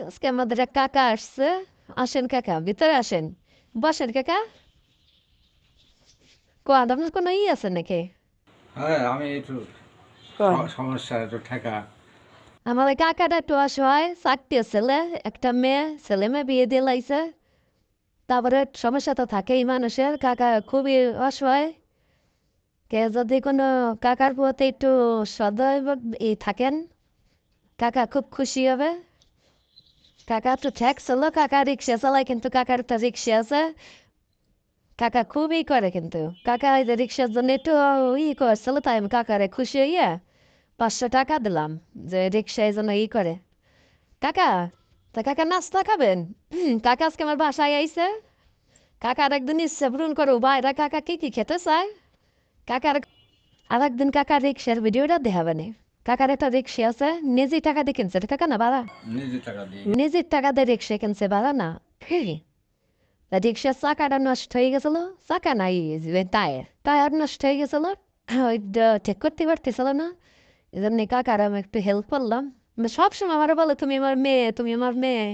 আজকে আমাদের এক কাকা আসছে আসেন কাকা ভিতরে আসেন বসেন কাকা কোয়া আপনার কোনো ই আছে নাকি হ্যাঁ আমি একটু স- সমস্যা একটু ঠেকা আমার কাকাটা একটু অসহায় চারটে ছেলে একটা মেয়ে ছেলে মেয়ে বিয়ে দিয়ে লাইছে তারপরে সমস্যা তো থাকেই মানুষের কাকা খুবই অসহায় কে যদি কোনো কাকার প্রতি একটু সদয় ই থাকেন কাকা খুব খুশি হবে কাকা ট্যাক্স হলো কাকা রিক্সা চালায় কিন্তু কাকার একটা রিক্সা আছে কাকা খুবই করে কিন্তু কাকা এই যে রিক্সার জন্য একটু ই করছিল তাই আমি কাকারে খুশি হইয়া পাঁচশো টাকা দিলাম যে রিক্সায় যেন ই করে কাকা তা কাকা নাস্তা খাবেন কাকা আজকে আমার বাসায় আইছে কাকার একদিন ইচ্ছে পূরণ করো বাইরা কাকা কি কি খেতে চায় কাকার আর একদিন কাকার রিক্সার ভিডিওটা দেখাবে না কাকার একটা রিক্সা আছে নিজে টাকা দিয়ে কিনছে কাকা না বাড়া নিজের টাকা দিয়ে। রিক্সা কিনছে বাড়া না রিক্সার চাকাটা নষ্ট হয়ে গেছিল চাকা নাই টায়ার টায়ার নষ্ট হয়ে গেছিল ওই ঠিক করতে পারতেছিল না এই জন্য কাকার আমি একটু হেল্প করলাম। সবসময় আমার বলে তুমি আমার মেয়ে তুমি আমার মেয়ে।